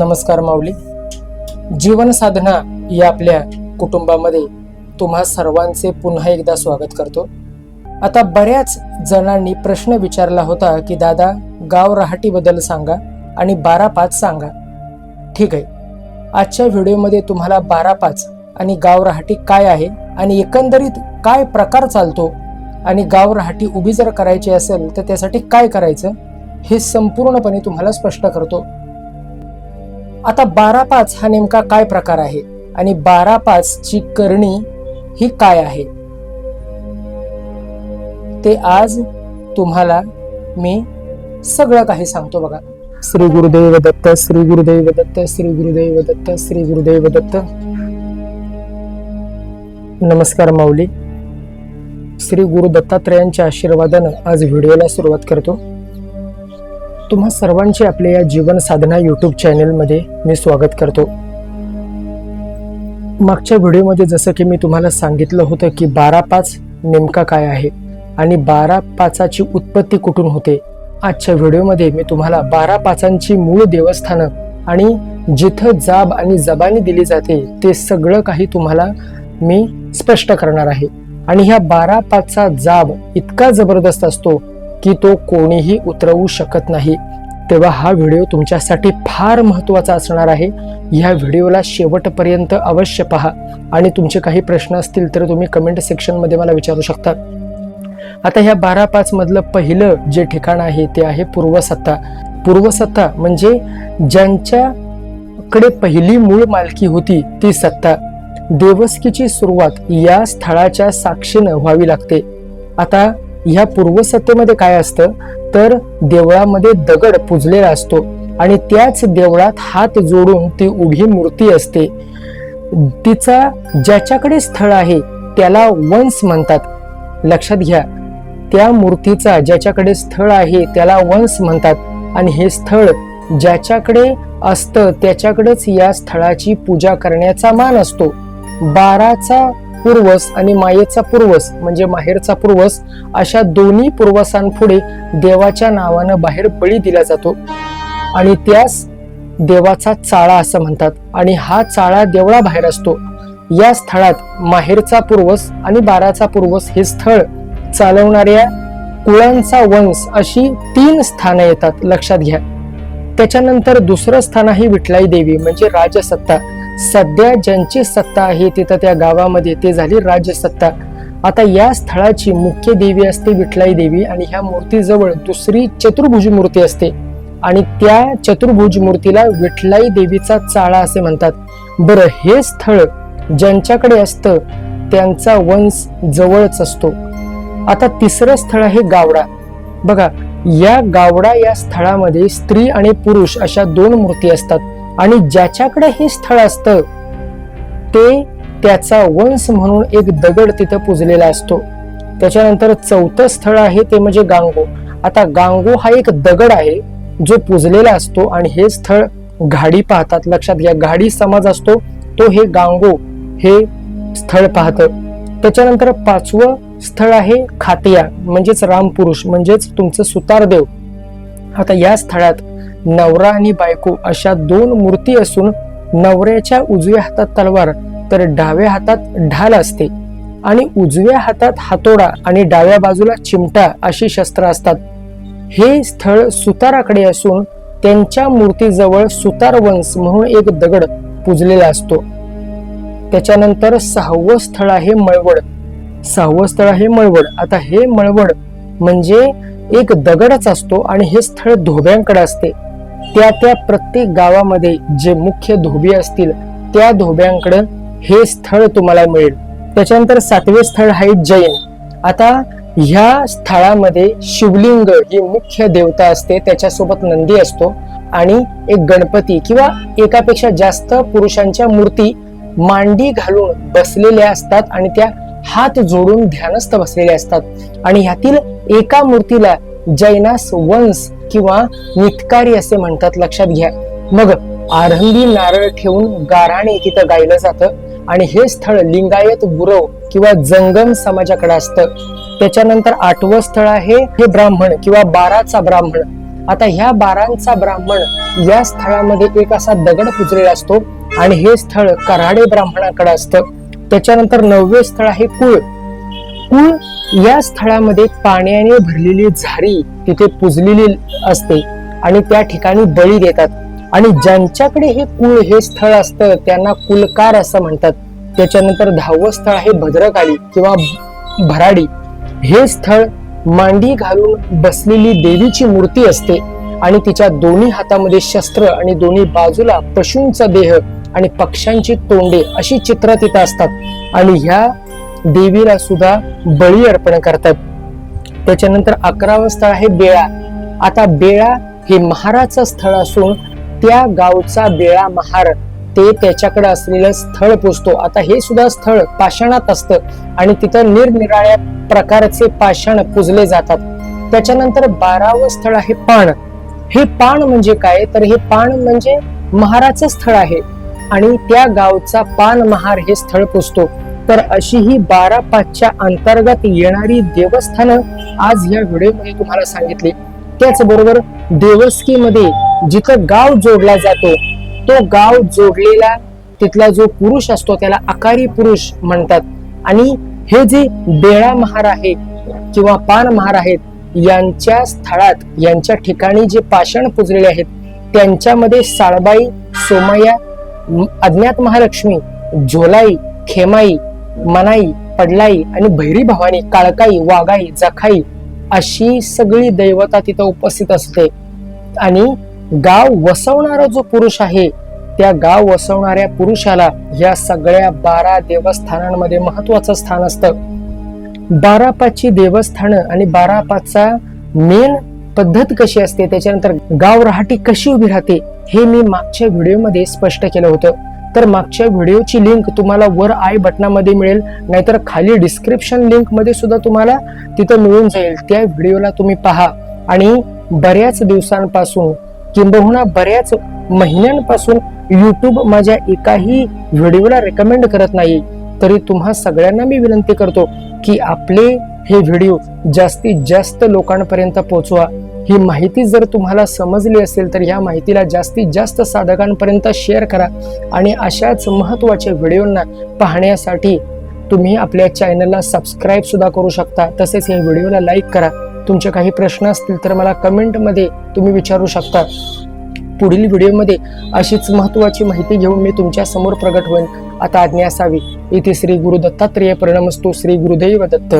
नमस्कार माऊली. जीवन साधना या आपल्या कुटुंबामध्ये तुम्हा सर्वांचे पुन्हा एकदा स्वागत करतो. आता बऱ्याच जणांनी प्रश्न विचारला होता की दादा गाव रहाटीबद्दल सांगा आणि बारा पाच सांगा. ठीक आहे. आजच्या व्हिडिओमध्ये तुम्हाला बारा पाच आणि गाव रहाटी काय आहे आणि एकंदरीत काय प्रकार चालतो आणि गाव रहाटी उभी जर करायची असेल तर त्यासाठी काय करायचं हे संपूर्णपणे तुम्हाला स्पष्ट करतो. आता बारा पाच हा नेमका काय प्रकार आहे आणि बारा पाच ची करणी ही काय आहे? ते आज तुम्हाला मी सगळं काही सांगतो बघा. श्री गुरुदेव दत्त श्री गुरुदेव दत्त श्री गुरुदेव दत्त श्री गुरुदेव दत्त. नमस्कार माऊली. श्री गुरु दत्तात्रयांच्या आशीर्वादानं आज व्हिडिओला सुरुवात करतो. तुम्हा सर्वांचे आपल्या या जीवन साधना यूट्यूब चॅनलमध्ये मी स्वागत करतो. मागच्या व्हिडिओमध्ये जसं की मी तुम्हाला सांगितलं होतं की बारा पाच नेमका काय आहे आणि बारा पाचाची उत्पत्ती कुठून होते आजच्या व्हिडिओमध्ये मी तुम्हाला बारा पाचांची मूळ देवस्थानं आणि जिथं जाब आणि जबानी दिली जाते ते सगळं काही तुम्हाला मी स्पष्ट करणार आहे. आणि ह्या बारा पाचचा जाब इतका जबरदस्त असतो की तो कोणीही उतरवू शकत नाही. तेव्हा हा व्हिडिओ तुमच्यासाठी फार महत्त्वाचा असणार आहे. ह्या व्हिडिओला शेवटपर्यंत अवश्य पहा. आणि तुमचे काही प्रश्न असतील तर तुम्ही कमेंट सेक्शनमध्ये मला विचारू शकता. आता ह्या बारा पाच मधलं पहिलं जे ठिकाण आहे ते आहे पूर्वसत्ता. पूर्वसत्ता म्हणजे ज्यांच्याकडे पहिली मूळ मालकी होती ती सत्ता. देवस्कीची सुरुवात या स्थळाच्या साक्षीनं व्हावी लागते. आता ह्या पूर्वसत्तेमध्ये काय असतं? तर देवळामध्ये दगड पुजलेला असतो आणि त्याच देवळात हात जोडून ती उभी मूर्ती असते. तिचा ज्याच्याकडे स्थळ आहे त्याला वंश म्हणतात. लक्षात घ्या त्या मूर्तीचा ज्याच्याकडे स्थळ आहे त्याला वंश म्हणतात. आणि हे स्थळ ज्याच्याकडे असतं त्याच्याकडेच या स्थळाची पूजा करण्याचा मान असतो. बाराचा पूर्वस आणि मायेचा पूर्वस म्हणजे माहेरचा पूर्वस अशा दोन्ही पूर्वसांपुढे देवाच्या नावानं बाहेर बळी दिला जातो. आणि त्यास देवाचा चाळा असं म्हणतात. आणि हा चाळा देवळा बाहेर असतो. या स्थळात माहेरचा पूर्वस आणि बाराचा पूर्वस हे स्थळ चालवणाऱ्या कुळांचा वंश अशी तीन स्थानं येतात. लक्षात घ्या. त्याच्यानंतर दुसरं स्थान आहे विठलाई देवी म्हणजे राजसत्ता. सध्या ज्यांची सत्ता आहे तिथं त्या गावामध्ये ते झाली राज्यसत्ता. आता या स्थळाची मुख्य देवी असते विठलाई देवी आणि ह्या मूर्तीजवळ दुसरी चतुर्भुज मूर्ती असते. आणि त्या चतुर्भुज मूर्तीला विठलाई देवीचा चाळा असे म्हणतात. बरं हे स्थळ ज्यांच्याकडे असतं त्यांचा वंश जवळच असतो. आता तिसरं स्थळ आहे गावडा. बघा या गावडा या स्थळामध्ये स्त्री आणि पुरुष अशा दोन मूर्ती असतात. आणि ज्याच्याकडे हे स्थळ असतं ते त्याचा वंश म्हणून एक दगड तिथं पुजलेला असतो. त्याच्यानंतर चौथं स्थळ आहे ते म्हणजे गांगो. आता गांगो हा एक दगड आहे जो पुजलेला असतो आणि हे स्थळ घाडी पाहतात. लक्षात घ्या घाडी समाज असतो तो हे गांगो हे स्थळ पाहत. त्याच्यानंतर पाचवं स्थळ आहे खातिया म्हणजेच रामपुरुष म्हणजेच तुमचं सुतारदेव. आता या स्थळात नवरा आणि बायको अशा दोन मूर्ती असून नवऱ्याच्या उजव्या हातात तलवार तर डाव्या हातात ढाल असते. आणि उजव्या हातात हातोडा आणि डाव्या बाजूला चिमटा अशी शस्त्र असतात. हे स्थळ सुताराकडे असून त्यांच्या मूर्तीजवळ सुतार वंश म्हणून एक दगड पुजलेला असतो. त्याच्यानंतर सहावं स्थळ आहे मळवड. सहावं स्थळ आहे मळवड. आता हे मळवड म्हणजे एक दगडच असतो आणि हे स्थळ धोब्यांकडे असते. त्या त्या प्रत्येक गावामध्ये जे मुख्य धोबी असतील त्या धोब्यांकडे हे स्थळ तुम्हाला मिळेल. त्याच्यानंतर सातवे स्थळ आहे जैन. आता ह्या स्थळामध्ये शिवलिंग ही मुख्य देवता असते त्याच्यासोबत नंदी असतो आणि एक गणपती किंवा एकापेक्षा जास्त पुरुषांच्या मूर्ती मांडी घालून बसलेल्या असतात आणि त्या हात जोडून ध्यानस्थ बसलेल्या असतात. आणि ह्यातील एका मूर्तीला जैनास वंश किंवा नितकारी असे म्हणतात लक्षात घ्या. मग आरंभी नारळ ठेवून गाराणे तिथं गायलं जातं आणि हे स्थळ लिंगायत गुरव किंवा जंगम समाजाकडे असतं. त्याच्यानंतर आठवं स्थळ आहे हे ब्राह्मण किंवा बाराचा ब्राह्मण. आता ह्या बारांचा ब्राह्मण या स्थळामध्ये एक असा दगड पुजलेला असतो आणि हे स्थळ कराडे ब्राह्मणाकडे असतं. त्याच्यानंतर नववे स्थळ आहे कुळ. कुळ या स्थळामध्ये पाण्याने भरलेली झारी तिथे पुजलेली असते आणि त्या ठिकाणी बळी देतात. आणि ज्यांच्याकडे हे कुळ हे स्थळ असतं त्यांना कुलकार असं म्हणतात. त्याच्यानंतर दहावं स्थळ आहे भद्रकाली किंवा भराडी. हे स्थळ मांडी घालून बसलेली देवीची मूर्ती असते आणि तिच्या दोन्ही हातामध्ये शस्त्र आणि दोन्ही बाजूला पशूंचा देह आणि पक्ष्यांची तोंडे अशी चित्र तिथं असतात. आणि ह्या देवीला सुद्धा बळी अर्पण करतात. त्याच्यानंतर अकरावं स्थळ आहे बेळा. आता बेळा हे महाराचं स्थळ असून त्या गावचा बेळा महार ते त्याच्याकडे असलेलं स्थळ पोचतो. आता हे सुद्धा स्थळ पाषाणात असतं आणि तिथं निरनिराळ्या प्रकारचे पाषाण पुजले जातात. त्याच्यानंतर बारावं स्थळ आहे पाण. हे पाण म्हणजे काय? तर हे पाण म्हणजे महाराचं स्थळ आहे आणि त्या गावचा पान महार हे स्थळ पुजतो तर अशी ही बारा पाचच्या अंतर्गत येणारी देवस्थानं आज या व्हिडिओमध्ये तुम्हाला सांगितली. त्याचबरोबर देवस्कीमध्ये जिथं गाव जोडला जातो तो गाव जोडलेला तिथला जो पुरुष असतो त्याला आकारी पुरुष म्हणतात. आणि हे जे बेळा महार आहे किंवा पान महार आहेत यांच्या स्थळात यांच्या ठिकाणी जे पाषाण पुजलेले आहेत त्यांच्यामध्ये साळबाई सोमया अज्ञात महालक्ष्मी झोलाई खेमाई मनाई पडलाई आणि भैरी भवानी काळकाई वाघाई जखाई अशी सगळी दैवता तिथं उपस्थित असते. आणि गाव वसवणारा जो पुरुष आहे त्या गाव वसवणाऱ्या पुरुषाला या सगळ्या बारा देवस्थानांमध्ये महत्वाचं स्थान असतं. बारा पाचची देवस्थानं आणि बारा पाचचा मेन पद्धत कशी असते त्याच्यानंतर गाव राहटी कशी उभी राहते हे मी मागच्या व्हिडिओमध्ये स्पष्ट केलं होतं. तर मागच्या व्हिडिओची लिंक तुम्हाला वर आय बटनामध्ये मिळेल नाहीतर खाली डिस्क्रिप्शन लिंकमध्ये सुद्धा तुम्हाला तिथं मिळून जाईल. त्या व्हिडिओला तुम्ही पहा. आणि बऱ्याच दिवसांपासून किंबहुना बऱ्याच महिन्यांपासून यूट्यूब माझ्या एकाही व्हिडिओला रेकमेंड करत नाही. तरी तुम्हा सगळ्यांना मी विनंती करतो की आपले हे व्हिडिओ जास्तीत जास्त लोकांपर्यंत पोहोचवा. ही माहिती जर तुम्हाला समजली असेल तर ह्या माहितीला जास्तीत जास्त साधकांपर्यंत शेअर करा आणि अशाच महत्त्वाच्या व्हिडिओंना पाहण्यासाठी तुम्ही आपल्या चॅनलला सबस्क्राईब सुद्धा करू शकता. तसेच या व्हिडिओला लाईक करा. तुमचे काही प्रश्न असतील तर मला कमेंटमध्ये तुम्ही विचारू शकता. पुढील व्हिडिओमध्ये अशीच महत्त्वाची माहिती घेऊन मी तुमच्यासमोर प्रगट होईन. आता आज्ञा असावी. इथे श्री गुरु दत्तात्रेय प्रणमस्तू श्री गुरुदेव दत्त.